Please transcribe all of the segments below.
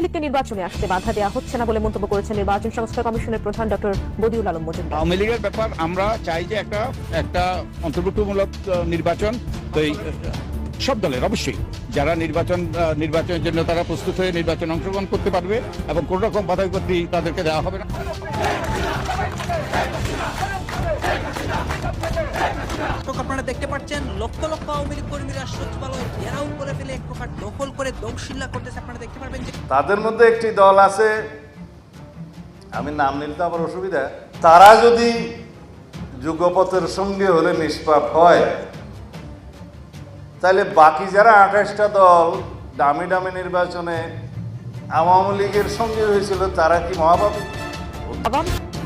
আওয়ামী লীগকে নির্বাচনে আসতে বাধা দেওয়া হচ্ছে না বলে মন্তব্য করেছেন নির্বাচন সংস্থা কমিশনের প্রধান ডক্টর বদিউল আলম মজুমদার। আওয়ামী লীগের ব্যাপার, আমরা চাই যে একটা একটা অন্তর্ভুক্তমূলক নির্বাচন। তো সব দলের, অবশ্যই। যারা নির্বাচন নির্বাচনের জন্য তারা প্রস্তুত হয়ে নির্বাচন অংশগ্রহণ করতে পারবে এবং কোনো রকম বাধা বিপত্তি তাদেরকে দেওয়া হবে না। আপনারা দেখতে পাচ্ছেন লক্ষ লক্ষ আওয়ামী লীগ কর্মীরা সচিবালয় ঘেরাও করে ফেলে এক প্রকার দখল করে দৌশিল্লা করতেছে। আপনারা দেখতে পারবেন যে তাদের মধ্যে একটি দল আছে আমি নাম নিলে তো আবার অসুবিধা তারা যদি যুগপথের সঙ্গে হলে নিষ্পাপ হয় তাহলে বাকি যারা আঠাশটা দল দামি দামি নির্বাচনে আওয়ামী লীগের সঙ্গে হয়েছিল তারা কি মহাভাবী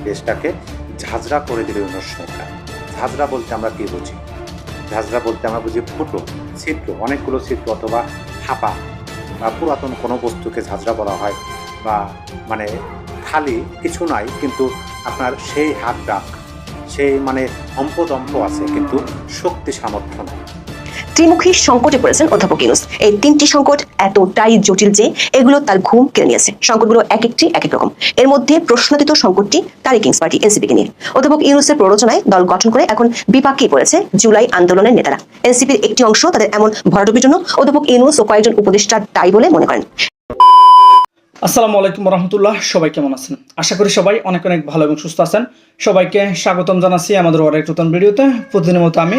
দেশটাকে ঝাঁঝরা করে দেবে সংখ্যা ঝাঁঝরা বলতে আমরা কে বুঝি? ঝাঁঝরা বলতে আমরা বুঝি ফুটো, ছিদ্র, অনেকগুলো ছিদ্র অথবা হাঁপা বা পুরাতন কোনো বস্তুকে ঝাঁঝরা বলা হয় বা মানে খালি কিছু নাই, কিন্তু আপনার সেই হাত ডাক সেই মানে অম্পদম্প আছে, কিন্তু শক্তি সামর্থ্য নাই। ত্রিমুখী সংকটে পড়েছেন অধ্যাপক ইউনুস। এই তিনটি সংকট এতটাই জটিল যে এগুলো তার ঘুম কেড়ে নিয়েছে। সংকটগুলো এক একটি, এক এক রকম। এর মধ্যে প্রশ্নদিত সংকটটি তারই কিংস পার্টি, এনসিপিকে নিয়ে। অধ্যাপক ইউনুসের প্ররোচনায় দল গঠন করে এখন বিপাকে পড়েছে জুলাই আন্দোলনের নেতারা। এনসিপির একটি অংশ তাদের এমন ভরাডুবির জন্য অধ্যাপক ইউনুস ও কয়েকজন উপদেষ্টা দায়ী বলে মনে করেন। আসসালামু আলাইকুম রহমতুল্লাহ সবাই কেমন আছেন? আশা করি সবাই অনেক অনেক ভালো এবং সুস্থ আছেন। সবাইকে স্বাগতম জানাচ্ছি আমাদের আরেক নতুন ভিডিওতে। প্রতিদিনের মতো আমি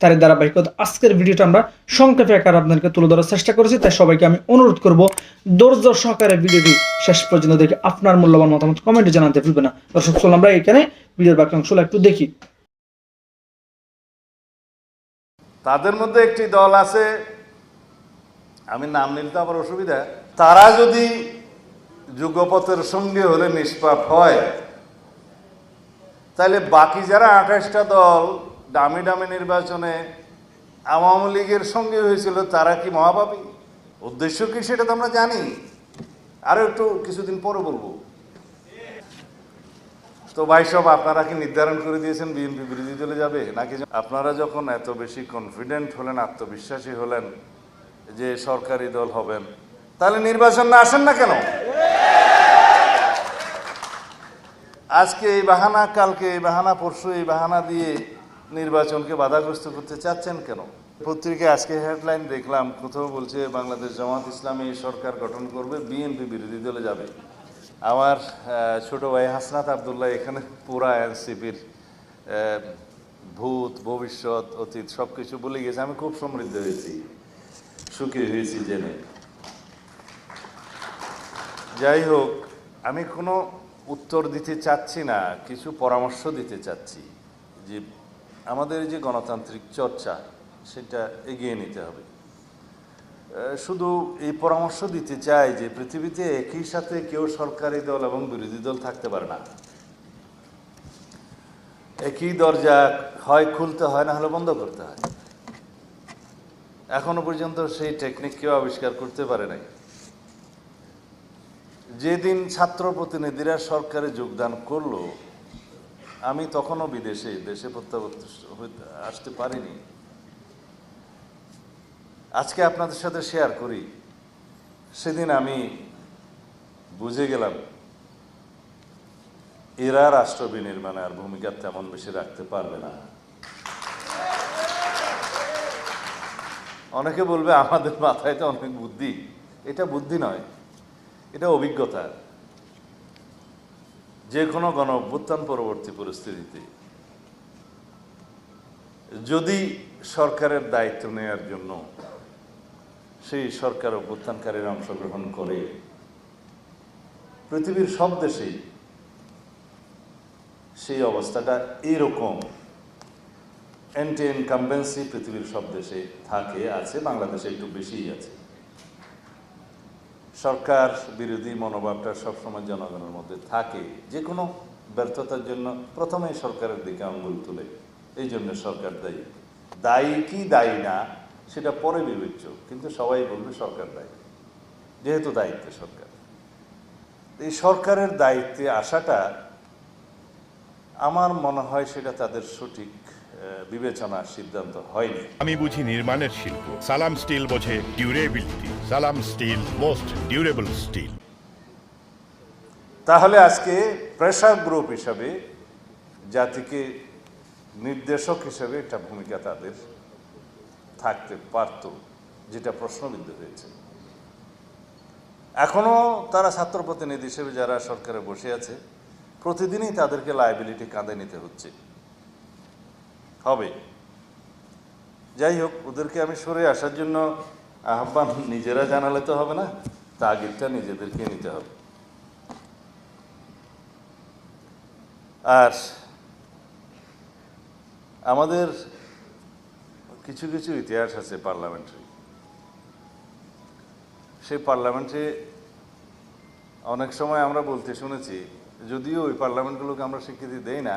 তার ধারাবাহিকতা আজকের ভিডিওটা আমরা সংক্ষেপে আকার আপনাদেরকে তুলে ধরার চেষ্টা করেছি। তাই সবাইকে আমি অনুরোধ করব, ধৈর্য সহকারে ভিডিওটি শেষ পর্যন্ত দেখে আপনার মূল্যবান মতামত কমেন্টে জানাতে ভুলবেন না। দর্শক, চলুন আমরা এখানে ভিডিওর বাকি অংশগুলো একটু দেখি। তাদের মধ্যে একটি দল আছে, আমি নাম নিলে তো আবার অসুবিধা, তারা যদি যুগপথের সঙ্গে হলে নিষ্পাপ হয়, তাহলে বাকি যারা আঠাশটা দল দামি দামি নির্বাচনে আওয়ামী লীগের সঙ্গে হয়েছিল তারা কি মহাপাপী? উদ্দেশ্য কি সেটা তো আমরা জানি। আরও একটু কিছুদিন পরে বলব। তো ভাই সব, আপনারা কি নির্ধারণ করে দিয়েছেন বিএনপি বিরোধী দলে যাবে? নাকি আপনারা যখন এত বেশি কনফিডেন্ট হলেন, আত্মবিশ্বাসী হলেন যে সরকারি দল হবেন, তাহলে নির্বাচন না আসেন না কেন? আজকে এই বাহানা, কালকে এই বাহানা, পরশু এই বাহানা দিয়ে নির্বাচনকে বাধাগ্রস্ত করতে চাচ্ছেন কেন? পত্রিকায় আজকে হেডলাইন দেখলাম, কোথাও বলছে বাংলাদেশ জামাত ইসলামী সরকার গঠন করবে, বিএনপি বিরোধী দলে যাবে। আমার ছোট ভাই হাসনাত আবদুল্লাহ এখানে পুরা এনসিপির ভূত, ভবিষ্যৎ, অতীত সব কিছু বলে গেছে। আমি খুব সমৃদ্ধ হয়েছি, সুখী হয়েছি জেনে। যাই হোক, আমি কোনো উত্তর দিতে চাচ্ছি না, কিছু পরামর্শ দিতে চাচ্ছি যে আমাদের যে গণতান্ত্রিক চর্চা, সেটা এগিয়ে নিতে হবে। শুধু এই পরামর্শ দিতে চাই যে পৃথিবীতে একই সাথে কেউ সরকারি দল এবং বিরোধী দল থাকতে পারে না। একই দরজা হয় খুলতে হয়, না হলে বন্ধ করতে হয়। এখনও পর্যন্ত সেই টেকনিক কেউ আবিষ্কার করতে পারে নাই। যেদিন ছাত্র প্রতিনিধিরা সরকারে যোগদান করল আমি তখনও বিদেশে, দেশে প্রত্যাবর্তন হইতে- আসতে পারিনি। আজকে আপনাদের সাথে শেয়ার করি। সেদিন আমি বুঝে গেলাম, এরা রাষ্ট্র বিনির্মাণে আর ভূমিকা তেমন বেশি রাখতে পারবে না। অনেকে বলবে, আমাদের মাথায় তো অনেক বুদ্ধি। এটা বুদ্ধি নয়, এটা অভিজ্ঞতা। যে কোনো গণ অভ্যুত্থান পরবর্তী পরিস্থিতিতে। যদি সরকারের দায়িত্ব নেওয়ার জন্য সেই সরকার অভ্যুত্থানকারীরা অংশগ্রহণ করে, পৃথিবীর সব দেশেই সেই অবস্থাটা এইরকম অ্যান্টি ইনকামবেন্সি পৃথিবীর সব দেশে থাকে, আছে, বাংলাদেশে একটু বেশিই আছে। সরকার বিরোধী মনোভাবটা সবসময় জনগণের মধ্যে থাকে। যে কোনো ব্যর্থতার জন্য প্রথমেই সরকারের দিকে আঙ্গুল তুলে। এই জন্য সরকার দায়ী। দায়ী কি দায়ী না, সেটা পরে বিবেচ্য, কিন্তু সবাই বলবে সরকার দায়ী। যেহেতু দায়িত্বে সরকার। এই সরকারের দায়িত্বে আসাটা আমার মনে হয় সেটা তাদের সঠিক বিবেচনার সিদ্ধান্ত হয়নি। আমি বুঝি নির্মাণের শিল্প। সালাম স্টিল বোঝে ডিউরেবিলিটি সালাম স্টিল মোস্ট ডিউরেবল স্টিল তাহলে আজকে প্রেশার গ্রুপ হিসাবে জাতিকে নির্দেশক হিসেবে একটা ভূমিকা তাদের থাকতে পারত যেটা প্রশ্নবিদ্ধ হয়েছে। এখনও তারা ছাত্র প্রতিনিধি হিসেবে যারা সরকারে বসে আছে প্রতিদিনই তাদেরকে লাইবিলিটি কাঁধে নিতে হচ্ছে। হবে। যাই হোক, ওদেরকে আমি সরে আসার জন্য আহ্বান নিজেরা জানালে তো হবে না, তাগিদটা নিজেদেরকে নিতে হবে। আর আমাদের কিছু কিছু ইতিহাস আছে পার্লামেন্টারি। সেই পার্লামেন্টে অনেক সময় আমরা বলতে শুনেছি, যদিও ওই পার্লামেন্টগুলোকে আমরা স্বীকৃতি দেই না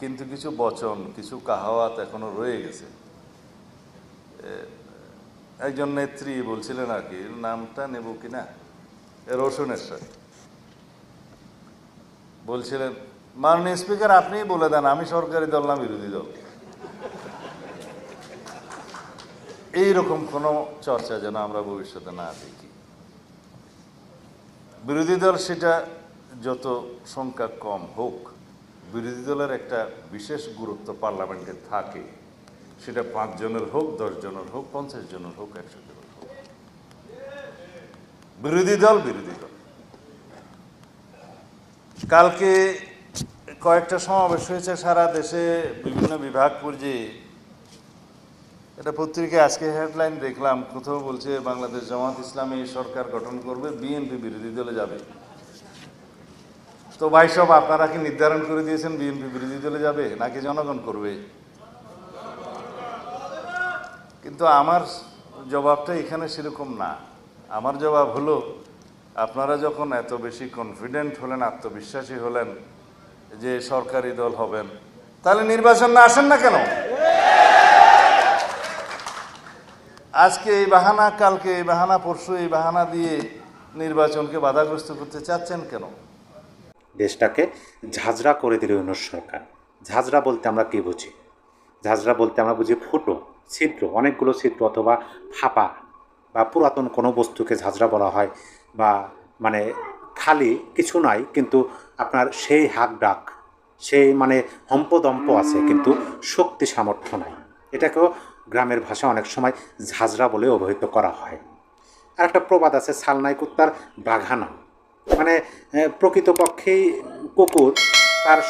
কিন্তু কিছু বচন, কিছু কাহাওয়াত এখনও রয়ে গেছে। একজন নেত্রী বলছিলেন আর কি, নামটা নেব কিনা রোশনেশ্বর বলছিলেন, মাননীয় স্পিকার, আপনিই বলে দেন, আমি সরকারি দল না বিরোধী দল। এইরকম কোনো চর্চা যেন আমরা ভবিষ্যতে না দেখি। বিরোধী দল সেটা যত সংখ্যা কম হোক বিরোধী দলের একটা বিশেষ গুরুত্ব পার্লামেন্টে থাকে। সেটা পাঁচ জনের হোক দশ জনের হোক পঞ্চাশ জনের হোক একশো জনের হোক। বিরোধী দল বিরোধী দল। কালকে কয়েকটা সমাবেশ হয়েছে সারা দেশে, বিভিন্ন বিভাগ পর্যায়ে। এটা পত্রিকায় আজকে হেডলাইন দেখলাম, কোথাও বলছে, বাংলাদেশ জামাত ইসলামী সরকার গঠন করবে, বিএনপি বিরোধী দলে যাবে। তো ভাই সব আপনারা কি নির্ধারণ করে দিয়েছেন বিএনপি বিরোধী দলে যাবে নাকি জনগণ করবে? কিন্তু আমার জবাবটা এখানে সেরকম না। আমার জবাব হলো, আপনারা যখন এত বেশি কনফিডেন্ট হলেন, আত্মবিশ্বাসী হলেন যে সরকারি দল হবেন, তাহলে নির্বাচন না আসেন না কেন? আজকে এই বাহানা, কালকে এই বাহানা, পরশু এই বাহানা দিয়ে নির্বাচনকে বাধাগ্রস্ত করতে চাচ্ছেন কেন? দেশটাকে ঝাঁঝরা করে দিল ইউনুস সরকার। ঝাঁঝরা বলতে আমরা কী বুঝি? ঝাঁঝরা বলতে আমরা বুঝি ফুটো, ছিদ্র, অনেকগুলো ছিদ্র অথবা ফাঁপা বা পুরাতন কোনো বস্তুকে ঝাঁঝরা বলা হয় বা মানে খালি কিছু নাই, কিন্তু আপনার সেই হাক ডাক, সেই মানে হম্পদম্প আছে, কিন্তু শক্তি সামর্থ্য নাই। এটাকেও গ্রামের ভাষা অনেক সময় ঝাঁঝরা বলে অবহিত করা হয়। আর একটা প্রবাদ আছে সালনাই কুত্তার বাঘানা মানে প্রকৃতপক্ষেই কুকুর তার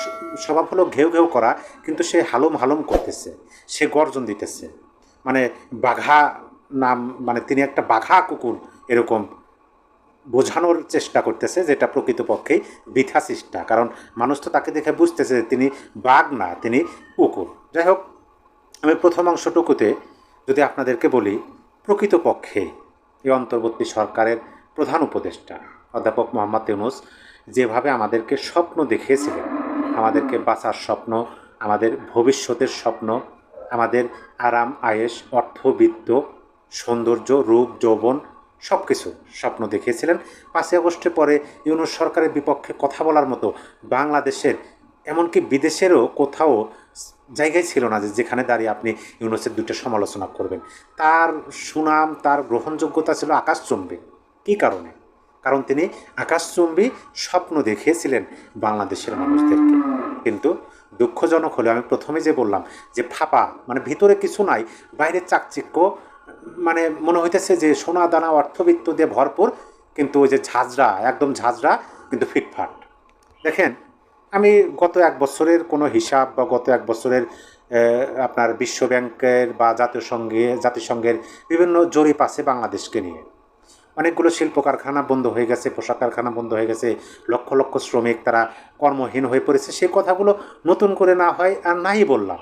স্বভাব হলো ঘেউ ঘেউ করা, কিন্তু সে হালুম হালুম করতেছে, সে গর্জন দিতেছে। মানে বাঘা নাম মানে তিনি একটা বাঘা কুকুর এরকম বোঝানোর চেষ্টা করতেছে, যেটা প্রকৃতপক্ষেই বৃথা চেষ্টা, কারণ মানুষ তো তাকে দেখে বুঝতেছে যে তিনি বাঘ না, তিনি কুকুর। যাই হোক, আমি প্রথম অংশটুকুতে যদি আপনাদেরকে বলি, প্রকৃতপক্ষে এই অন্তর্বর্তী সরকারের প্রধান উপদেষ্টা। অধ্যাপক মোহাম্মদ ইউনুস যেভাবে আমাদেরকে স্বপ্ন দেখিয়েছিলেন, আমাদেরকে বাঁচার স্বপ্ন, আমাদের ভবিষ্যতের স্বপ্ন, আমাদের আরাম আয়েস অর্থবিত্ত সৌন্দর্য, রূপ, যৌবন সব কিছু স্বপ্ন দেখিয়েছিলেন। পাঁচই আগস্টের পরে ইউনুস সরকারের বিপক্ষে কথা বলার মতো বাংলাদেশের, এমনকি বিদেশেরও কোথাও জায়গায় ছিল না যে যেখানে দাঁড়িয়ে আপনি ইউনুসের দুটো সমালোচনা করবেন। তার সুনাম, তার গ্রহণযোগ্যতা ছিল আকাশচুম্বী। কী কারণে? কারণ তিনি আকাশচুম্বী স্বপ্ন দেখিয়েছিলেন বাংলাদেশের মানুষদেরকে। কিন্তু দুঃখজনক হলে, আমি প্রথমে যে বললাম যে ফাঁপা মানে ভিতরে কিছু নাই, বাইরে চাকচিক্য মানে মনে হইতেছে যে সোনা দানা, অর্থবিত্ত দিয়ে ভরপুর, কিন্তু ওই যে ঝাঁঝরা, একদম ঝাঁঝরা, কিন্তু ফিটফাট। দেখেন, আমি গত এক বছরের কোনো হিসাব বা গত এক বছরের আপনার বিশ্ব ব্যাংকের বা জাতীয় সঙ্গে, জাতিসংঘের বিভিন্ন জরিপ আছে বাংলাদেশকে নিয়ে। অনেকগুলো শিল্প কারখানা বন্ধ হয়ে গেছে, পোশাক কারখানা বন্ধ হয়ে গেছে, লক্ষ লক্ষ শ্রমিক তারা কর্মহীন হয়ে পড়েছে। সেই কথাগুলো নতুন করে না হয় আর নাই বললাম।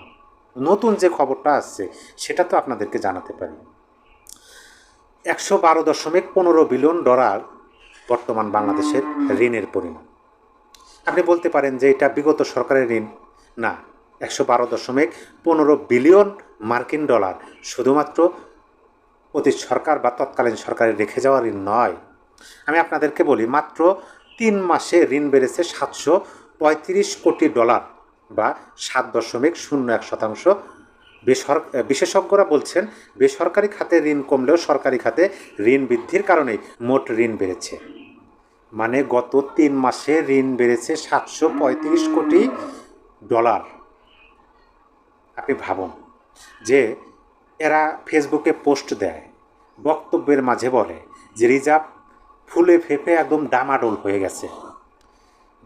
নতুন যে খবরটা আসছে, সেটা তো আপনাদেরকে জানাতে পারি। একশো বারো দশমিক পনেরো বিলিয়ন ডলার বর্তমান বাংলাদেশের ঋণের পরিমাণ। আপনি বলতে পারেন যে এটা বিগত সরকারের ঋণ। না, একশো বারো দশমিক পনেরো বিলিয়ন মার্কিন ডলার। শুধুমাত্র অতীত সরকার বা তৎকালীন সরকারের রেখে যাওয়া ঋণ নয়। আমি আপনাদেরকে বলি, মাত্র তিন মাসে ঋণ বেড়েছে সাতশো পঁয়ত্রিশ কোটি ডলার বা সাত দশমিক শূন্য এক শতাংশ। বেসর, বিশেষজ্ঞরা বলছেন, বেসরকারি খাতে ঋণ কমলেও সরকারি খাতে ঋণ বৃদ্ধির কারণেই মোট ঋণ বেড়েছে। মানে গত তিন মাসে ঋণ বেড়েছে সাতশো পঁয়ত্রিশ কোটি ডলার। আপনি ভাবুন যে এরা ফেসবুকে পোস্ট দেয়। বক্তব্যের মাঝে বলে যে রিজার্ভ ফুলে ফেপে একদম ডামাডোল হয়ে গেছে।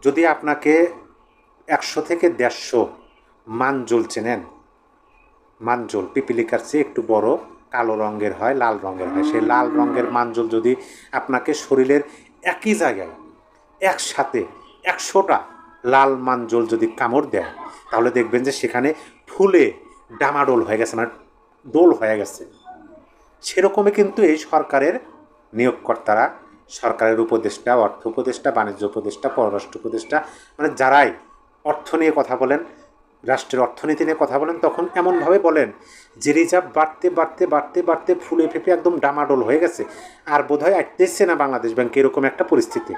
যদি আপনাকে একশো থেকে দেড়শো মানজোল চেনেন, মানজোল পিপিলিকার চেয়ে একটু বড় কালো রঙের হয়, লাল রঙের হয়। সেই লাল রঙের মানজোল যদি আপনাকে শরীরের একই জায়গায় একসাথে একশোটা লাল মানজোল যদি কামড় দেয়, তাহলে দেখবেন যে সেখানে ফুলে ডামাডোল হয়ে গেছে। মানে দোল হয়ে গেছে। সেরকমই কিন্তু এই সরকারের নিয়োগকর্তারা, সরকারের উপদেষ্টা, অর্থ উপদেষ্টা, বাণিজ্য উপদেষ্টা, পররাষ্ট্র উপদেষ্টা মানে যারাই অর্থ নিয়ে কথা বলেন, রাষ্ট্রের অর্থনীতি নিয়ে কথা বলেন, তখন এমনভাবে বলেন যে রিজার্ভ বাড়তে বাড়তে বাড়তে বাড়তে ফুলে ফেপে একদম ডামাডোল হয়ে গেছে। আর বোধহয় আসতেছে না বাংলাদেশ ব্যাংক এরকম একটা পরিস্থিতি।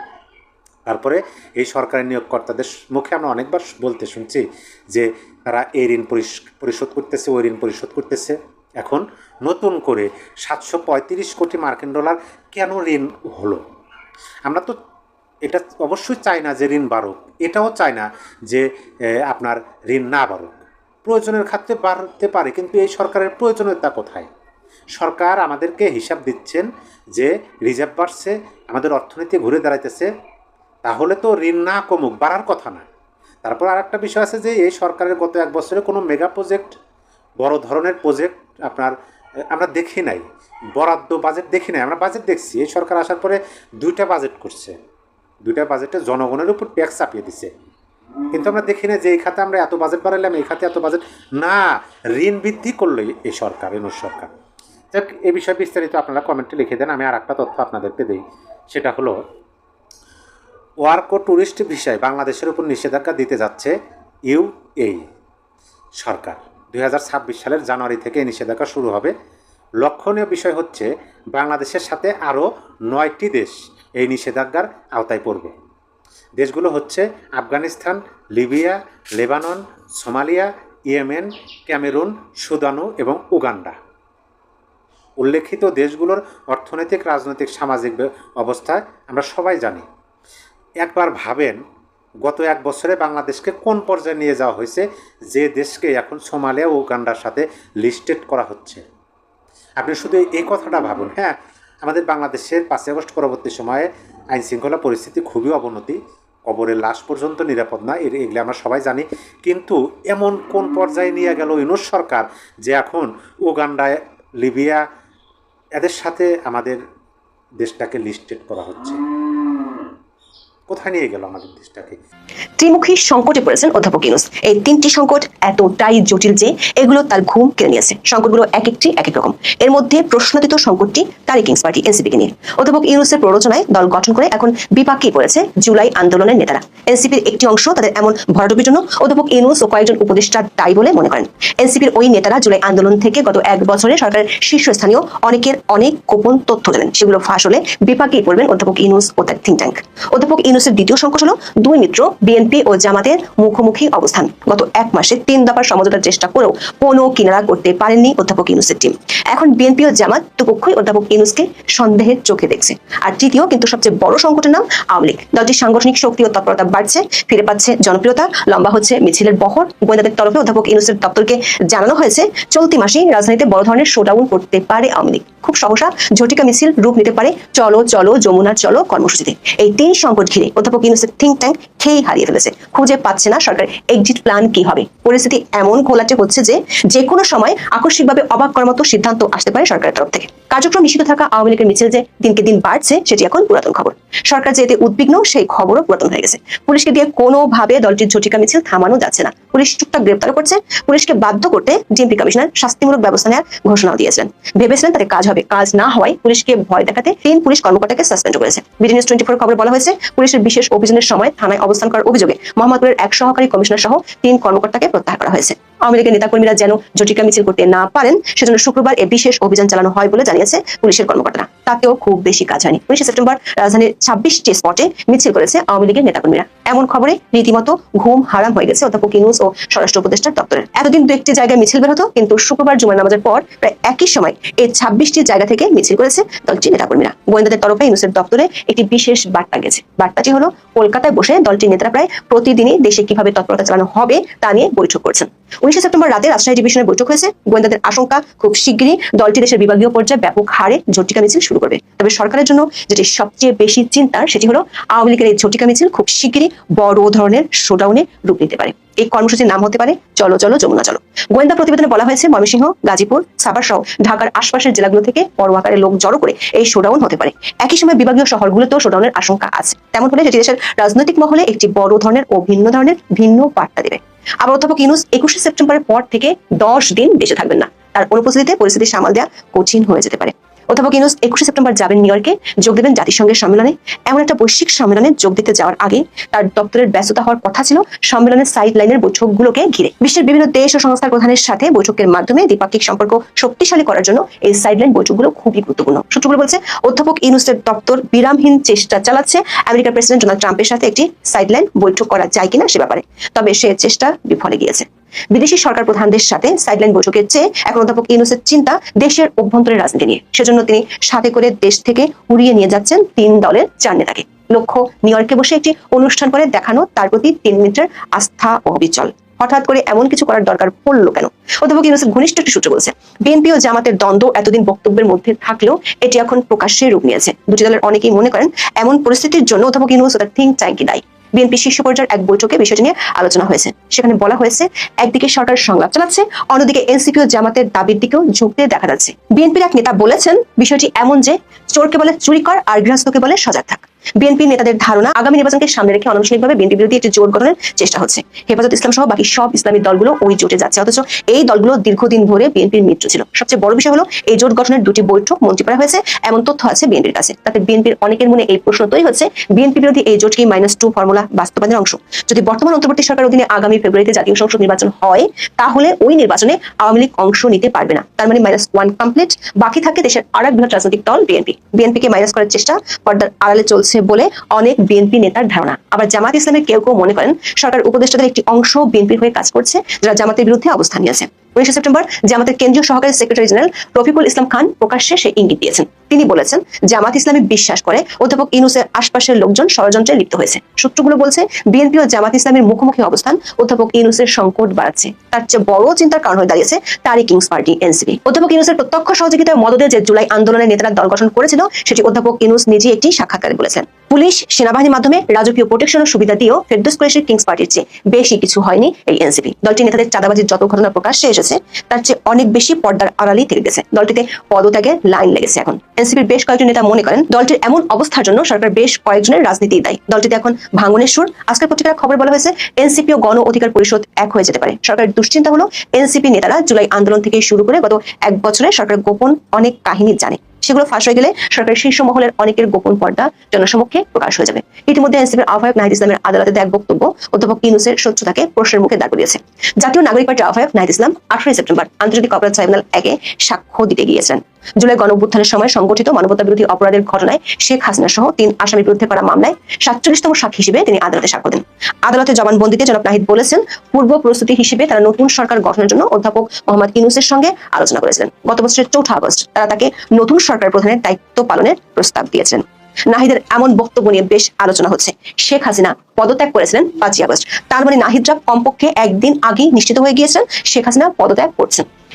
তারপরে এই সরকারি নিয়োগকর্তাদের মুখে আমরা অনেকবার বলতে শুনছি যে তারা এই ঋণ পরিশ- পরিশোধ করতেছে, ওই ঋণ পরিশোধ করতেছে। এখন নতুন করে সাতশো পঁয়ত্রিশ কোটি মার্কিন ডলার কেন ঋণ হলো? আমরা তো এটা অবশ্যই চাই না যে ঋণ বাড়ুক। এটাও চাই না যে আপনার ঋণ না বাড়ুক। প্রয়োজনের ক্ষেত্রে বাড়তে পারে, কিন্তু এই সরকারের প্রয়োজনীয়তা কোথায়? সরকার আমাদেরকে হিসাব দিচ্ছেন যে রিজার্ভ বাড়ছে, আমাদের অর্থনীতি ঘুরে দাঁড়াইতেছে তাহলে তো ঋণ না কমুক, বাড়ার কথা না। তারপর আর একটা বিষয় আছে যে, এই সরকারের গত এক বছরে কোনো মেগা প্রজেক্ট বড় ধরনের প্রজেক্ট আপনার আমরা দেখি নাই। বরাদ্দ বাজেট দেখি নাই, আমরা বাজেট দেখছি। এই সরকার আসার পরে দুইটা বাজেট করছে। দুইটা বাজেটে জনগণের উপর ট্যাক্স চাপিয়ে দিছে। কিন্তু আমরা দেখি না যে, এই খাতে আমরা এত বাজেট বাড়াইলাম, এই খাতে এত বাজেট না, ঋণ বৃদ্ধি করল এই সরকার এনুর সরকার। যাক, এই বিষয়ে বিস্তারিত আপনারা কমেন্টে লিখে দেন, আমি আর একটা তথ্য আপনাদেরকে দিই। সেটা হলো ওয়ার্ক ও ট্যুরিস্ট ভিসায় বাংলাদেশের উপর নিষেধাজ্ঞা দিতে যাচ্ছে ইউএই সরকার। দুই হাজার ছাব্বিশ সালের জানুয়ারি থেকে এই নিষেধাজ্ঞা শুরু হবে। লক্ষণীয় বিষয় হচ্ছে, বাংলাদেশের সাথে আরও নয়টি দেশ এই নিষেধাজ্ঞার আওতায় পড়বে। দেশগুলো হচ্ছে Afghanistan, Libya, Lebanon, Somalia, Yemen, Cameroon, সুদানু এবং উগান্ডা। উল্লেখিত দেশগুলোর অর্থনৈতিক, রাজনৈতিক, সামাজিক অবস্থায় আমরা সবাই জানি। একবার ভাবেন গত এক বছরে বাংলাদেশকে কোন পর্যায়ে নিয়ে যাওয়া হয়েছে, যে দেশকে এখন সোমালিয়া ও উগান্ডার সাথে লিস্টেড করা হচ্ছে। আপনি শুধু এই কথাটা ভাবুন হ্যাঁ আমাদের বাংলাদেশের পাঁচই আগস্ট পরবর্তী সময়ে আইন শৃঙ্খলা পরিস্থিতি খুবই অবনতি, কবরের লাশ পর্যন্ত নিরাপদ না, এর এগুলি আমরা সবাই জানি, কিন্তু এমন কোন পর্যায়ে নিয়ে গেল ইউনুস সরকার যে এখন উগান্ডায়, লিবিয়া, এদের সাথে আমাদের দেশটাকে লিস্টেড করা হচ্ছে? কোথায় নিয়ে গেল আমাদের দেশটাকে? ত্রিমুখী সংকটে পড়েছেন অধ্যাপক ইউনুস। এই তিনটি সংকট এতটাই জটিল যে এগুলো তার ঘুম কেড়ে নিয়েছে। সংকটগুলো এক একটি এক এক রকম এর মধ্যে প্রশ্নাতীত সংকটটি তারই কিংস পার্টি এনসিপিকে নিয়ে। অধ্যাপক ইউনুসের প্ররোচনায় দল গঠন করে এখন বিপাকে পড়েছে জুলাই আন্দোলনের নেতারা। এনসিপির একটি অংশ তাদের এমন ভরাডুবির জন্য অধ্যাপক ইউনুস ও কয়েকজন উপদেষ্টা দায়ী বলে মনে করেন। এনসিপির ওই নেতারা জুলাই আন্দোলন থেকে গত এক বছরে সরকারের শীর্ষস্থানীয় অনেকের অনেক গোপন তথ্য দেবেন। সেগুলো ফাঁস হলে বিপাকেই পড়বেন অধ্যাপক ইউনুস ও তার থিঙ্ক ট্যাঙ্ক অধ্যাপক ইউনুসের দ্বিতীয় সংকট হলো দুই মিত্র, বিএনপি ও জামাতের মুখোমুখি অবস্থান। গত এক মাসে তিন দফার সমঝোতার চেষ্টা করেও কোনো কিনারা করতে পারেননি অধ্যাপক ইউনুসের টিম এখন বিএনপি ও জামাত দুপক্ষই অধ্যাপক ইউনুসকে সন্দেহের চোখে দেখছে। আর তৃতীয়, কিন্তু সবচেয়ে বড় সংকটের নাম আওয়ামী লীগ। দলটির সাংগঠনিক শক্তি ও তৎপরতা বাড়ছে, ফিরে পাচ্ছে জনপ্রিয়তা। লম্বা হচ্ছে মিছিলের বহর। গোয়েন্দাদের তরফে অধ্যাপক ইউনুসের দপ্তরকে জানানো হয়েছে, চলতি মাসেই রাজধানীতে বড় ধরনের শোডাউন করতে পারে আওয়ামী লীগ। খুব সহসা ঝটিকা মিছিল রূপ নিতে পারে। চলো চলো যমুনার চলো কর্মসূচিতে। এই তিন সংকট ঘিরে ঘিরে অধ্যাপক ইউনুসের থিঙ্ক ট্যাঙ্ক খেই হারিয়ে ফেলেছে। খুঁজে পাচ্ছে না সরকার। এক্সিট প্ল্যান কি হবে? পরিস্থিতি এমন ঘোলাটে হচ্ছে যে যে কোনো সময় আকস্মিকভাবে অবাক করার মতো সিদ্ধান্ত আসতে পারে সরকারের তরফ থেকে। কার্যক্রম নিষিদ্ধ থাকা আওয়ামী লীগের মিছিল যে দিনকে দিন বাড়ছে, সেটি এখন পুরাতন খবর। সরকার যে এতে উদ্বিগ্ন, সেই খবরও পুরাতন হয়ে গেছে। পুলিশকে দিয়ে কোনোভাবে দলটির ঝটিকা মিছিল থামানো যাচ্ছে না। পুলিশ টুকটাক গ্রেপ্তার করছে। পুলিশকে বাধ্য করতে ডিএমপি কমিশনার শাস্তিমূলক ব্যবস্থা নেওয়ার ঘোষণাও দিয়েছিলেন। ভেবেছিলেন তাতে কাজ হবে। কাজ না হওয়ায় পুলিশকে ভয় দেখাতে তিন পুলিশ কর্মকর্তাকে সাসপেন্ড করেছে। বিডি নিউজ টোয়েন্টি ফোর খবর বলা হয়েছে পুলিশের বিশেষ অভিযানের সময় থানায় অবস্থান করার অভিযোগে মোহাম্মদপুরের এক সহকারী কমিশনার সহ তিন কর্মকর্তাকে প্রত্যাহার করা হয়েছে। আওয়ামী লীগের নেতাকর্মীরা যেন জটিকা মিছিল করতে না পারেন, সেজন্য শুক্রবার এ বিশেষ অভিযান চালানো হয় বলে জানিয়েছে পুলিশের কর্মকর্তারা। তাতেও খুব বেশি কাজ হয়নি। উনিশে সেপ্টেম্বর, রাজধানীর ছাব্বিশটি স্পটে মিছিল করেছে আওয়ামী লীগের নেতাকর্মীরা। এমন খবরে রীতিমতো ঘুম হারাম হয়ে গেছে অধ্যাপক ইনুস ও স্বরাষ্ট্র উপদেষ্টার দপ্তরের। এতদিন দু একটি জায়গায় মিছিল বের হতো, কিন্তু শুক্রবার জুমার নামাজের পর প্রায় একই সময় এই ছাব্বিশটি জায়গা থেকে মিছিল করেছে দলটির নেতাকর্মীরা। গোয়েন্দাদের তরফে ইনুসের দপ্তরে একটি বিশেষ বার্তা গেছে। বার্তাটি হলো, কলকাতায় বসে দলটির নেতারা প্রায় প্রতিদিনই দেশে কীভাবে তৎপরতা চালানো হবে তা নিয়ে বৈঠক করছেন। উনিশে সেপ্টেম্বর রাতে রাজশাহী ডিভিশনের বৈঠক হয়েছে। গোয়েন্দাদের আশঙ্কা, খুব শীঘ্রই দলটি দেশের বিভাগীয় পর্যায়ে ব্যাপক হারে ঝটিকা মিছিল শুরু করবে। তবে সরকারের জন্য যেটি সবচেয়ে বেশি চিন্তার, সেটি হলো আওয়ামী লীগের এই ঝটিকা মিছিল খুব শীঘ্রই বড় ধরনের শোডাউনে রূপ নিতে পারে। এই কর্মসূচির নাম হতে পারে চলো চলো, যমুনা, চলো। গোয়েন্দা প্রতিবেদনে বলা হয়েছে, ময়মনসিংহ, গাজীপুর, সাভার সহ ঢাকার আশপাশের জেলাগুলো থেকে বড় আকারে লোক জড়ো করে এই শোডাউন হতে পারে। একই সময় বিভাগীয় শহরগুলোতেও শোডাউনের আশঙ্কা আছে। তেমন হলে সেটি দেশের রাজনৈতিক মহলে একটি বড় ধরনের ও ভিন্ন ধরনের ভিন্ন বার্তা দেবে। আবার অধ্যাপক ইউনুস একুশে সেপ্টেম্বরের পর থেকে দশ দিন বেঁচে থাকবেন না। তার অনুপস্থিতিতে পরিস্থিতি সামাল দেওয়া কঠিন হয়ে যেতে পারে। অধ্যাপক ইউনুস একুশে সেপ্টেম্বর যাবেন নিউ ইয়র্কে, যোগ দেবেন জাতিসংঘের সম্মেলনে। এমন একটা বৈশ্বিক সম্মেলনে যোগ দিতে যাওয়ার আগে তার দপ্তরের ব্যস্ততা হওয়ার কথা ছিল সম্মেলনের সাইড লাইনের বৈঠকগুলোকে ঘিরে। বিশ্বের বিভিন্ন দেশ ও সংস্থার প্রধানের সাথে বৈঠকের মাধ্যমে দ্বিপাক্ষিক সম্পর্ক শক্তিশালী করার জন্য এই সাইড লাইন বৈঠকগুলো খুবই গুরুত্বপূর্ণ। সূত্রগুলো বলছে, অধ্যাপক ইউনুসের দপ্তর বিরামহীন চেষ্টা চালাচ্ছে। আমেরিকার প্রেসিডেন্ট ডোনাল্ড ট্রাম্পের সাথে একটি সাইড লাইন বৈঠক করা যায় কিনা সে ব্যাপারে। তবে সে চেষ্টা বিফলে গিয়েছে। বিদেশি সরকার প্রধানদের সাথে সাইডলাইন বৈঠকের চেয়ে এখন অধ্যাপক ইউনুসের চিন্তা দেশের অভ্যন্তরের রাজনীতি নিয়ে। সেজন্য তিনি সাথে করে দেশ থেকে উড়িয়ে নিয়ে যাচ্ছেন তিন দলের চার নেতাকে। লক্ষ্য, নিউ ইয়র্কে বসে একটি অনুষ্ঠান করে দেখানো তার প্রতি তিন মিনিটের আস্থা ও অবিচল। হঠাৎ করে এমন কিছু করার দরকার পড়ল কেন? অধ্যাপক ইউনুসের ঘনিষ্ঠ একটি সূত্র বলছে, বিএনপি ও জামাতের দ্বন্দ্ব এতদিন বক্তব্যের মধ্যে থাকলেও এটি এখন প্রকাশ্যে রূপ নিয়েছে। দুটি দলের অনেকেই মনে করেন, এমন পরিস্থিতির জন্য অধ্যাপক ইউনুস ও তার থিঙ্ক ট্যাঙ্কি দায়ী। বিএনপি শীর্ষ পর্যায়ের এক বৈঠকে বিষয়টি নিয়ে আলোচনা হয়েছে। সেখানে বলা হয়েছে, একদিকে সরকার সংলাপ চালাচ্ছে, অন্যদিকে এনসিপি ও জামাতের দাবির দিকেও ঝুঁকতে দেখা যাচ্ছে। বিএনপির এক নেতা বলেছেন, বিষয়টি এমন যে, চোরকে বলে চুরি কর আর গৃহস্থকে বলে সজাগ থাক। বিএনপি নেতাদের ধারণা আগামী নির্বাচনকে সামনে রেখে আনুষ্ঠানিকভাবে বিএনপি বিরোধী একটি জোট গঠনের চেষ্টা হচ্ছে। হেফাজত ইসলাম সহ বাকি সব ইসলামী দলগুলো ওই জোটে যাচ্ছে। অথচ এই দলগুলো দীর্ঘদিন ধরে বিএনপির মিত্র ছিল। সবচেয়ে বড় বিষয় হলো এই জোট গঠনের দুটি বৈঠক মন্ত্রী করা হয়েছে। এমন তথ্য আছে বিএনপির কাছে। তাতে বিএনপির অনেকের মনে এই প্রশ্ন তৈরি হচ্ছে, বিএনপি বিরোধী এই জোট কি মাইনাস টু ফর্মুলা বাস্তবায়নের অংশ। যদি বর্তমান অন্তর্বর্তী সরকার অধীনে আগামী ফেব্রুয়ারিতে জাতীয় সংসদ নির্বাচন হয়, তাহলে ওই নির্বাচনে আওয়ামী লীগ অংশ নিতে পারবে না। তার মানে মাইনাস ওয়ান কমপ্লিট বাকি থাকে দেশের আর এক বৃহৎ রাজনৈতিক দল বিএনপি। বিএনপিকে মাইনাস করার চেষ্টা পর্দার আড়ালে চলছে। বলে অনেক বিএনপি নেতার ধারণা। আবার জামাত ইসলামের কেউ কেউ মনে করেন, সরকার উপদেষ্টাদের একটি অংশ বিএনপির হয়ে কাজ করছে, যারা জামাতের বিরুদ্ধে অবস্থান নিয়েছে। উনিশে সেপ্টেম্বর জামাতের কেন্দ্রীয় সহকারী সেক্রেটারি জেনারেল রফিকুল ইসলাম খান প্রকাশ্যে সে ইঙ্গিত দিয়েছেন। তিনি বলেছেন, জামাত ইসলামী বিশ্বাস করে অধ্যাপক ইনুসের আশপাশের লোকজন ষড়যন্ত্রে লিপ্ত হয়েছে। সূত্রগুলো বলছে, বিএনপি ও জামাত ইসলামের মুখোমুখি অবস্থান অধ্যাপক ইনুসের সংকট বাড়াচ্ছে। তার চেয়ে বড় চিন্তার কারণ হয়ে দাঁড়িয়েছে তারই কিংস পার্টি, এনসিপি। অধ্যাপক ইনুসের প্রত্যক্ষ সহযোগিতায় মদদে যে জুলাই আন্দোলনের নেতারা দল গঠন করেছিল, সেটি অধ্যাপক ইনুস নিজে একটি সাক্ষাৎকারে বলেছেন। পুলিশ, সেনাবাহিনীর মাধ্যমে রাজকীয় প্রোটেকশনের সুবিধা দিয়েও ফেরদোস কুরেশির কিংস পার্টির চেয়ে বেশি কিছু হয়নি এই এনসিপি দলটির নেতাদের চাঁদাবাজির যত ঘটনা প্রকাশ্যে এসেছে, তার চেয়ে অনেক বেশি পর্দার আড়ালেই থেকে গেছে। দলটিতে পদত্যাগের লাইন লেগেছে এখন। এনসিপির বেশ কয়েকজন নেতা মনে করেন, দলটির এমন অবস্থার জন্য সরকার বেশ কয়েকজনের রাজনীতি দেয়। দলটিতে এখন ভাঙনের সুর। আজকের পত্রিকার খবর বলা হয়েছে এনসিপি ও গণ অধিকার পরিষদ এক হয়ে যেতে পারে। সরকারের দুশ্চিন্তা হলো এনসিপি নেতারা জুলাই আন্দোলন থেকে শুরু করে গত এক বছরে সরকার গোপন অনেক কাহিনী জানে। সেগুলো ফাঁস হয়ে গেলে সরকারের শীর্ষ মহলের অনেকের গোপন পর্দা জনসমক্ষে প্রকাশ হয়ে যাবে। ইতিমধ্যে এনসিপির আহ্বায়ক নাহিদ ইসলামের আদালতে এক বক্তব্য অধ্যাপক ইউনুসের স্বচ্ছতাকে প্রশ্নের মুখে দাঁড় করিয়েছে। জাতীয় নাগরিক পার্টির আহ্বায়ক নাহিদ ইসলাম আঠারোই সেপ্টেম্বর আন্তর্জাতিক অপরাধ ট্রাইব্যুনাল একে সাক্ষ্য দিতে গিয়েছেন জুলাই গণ সময় সংগঠিত মানবতা বিরোধী অপরাধের ঘটনায় শেখ হাসিনা সহ তিন আসামির বিরুদ্ধে করা মামলায় সাতচল্লিশতম সাক্ষী হিসেবে তিনি আদালতে সাক্ষ্য দেন। আদালতে জবানবন্দিতে জনাব নাহিদ বলেছেন, পূর্ব প্রস্তুতি হিসেবে তারা নতুন সরকার গঠনের জন্য অধ্যাপক মোহাম্মদ ইউনুসের সঙ্গে আলোচনা করেছিলেন। গত বছরের চৌঠা আগস্ট তারা তাকে নতুন সরকার প্রধানের দায়িত্ব পালনের প্রস্তাব দিয়েছেন নাহিদের এমন বক্তব্য নিয়ে বেশ আলোচনা হচ্ছে। শেখ হাসিনা পদত্যাগ করেছিলেন পাঁচই আগস্ট। তার মানে নাহিদরা কমপক্ষে একদিন আগেই নিশ্চিত হয়ে গিয়েছেন শেখ হাসিনা পদত্যাগ করছেন।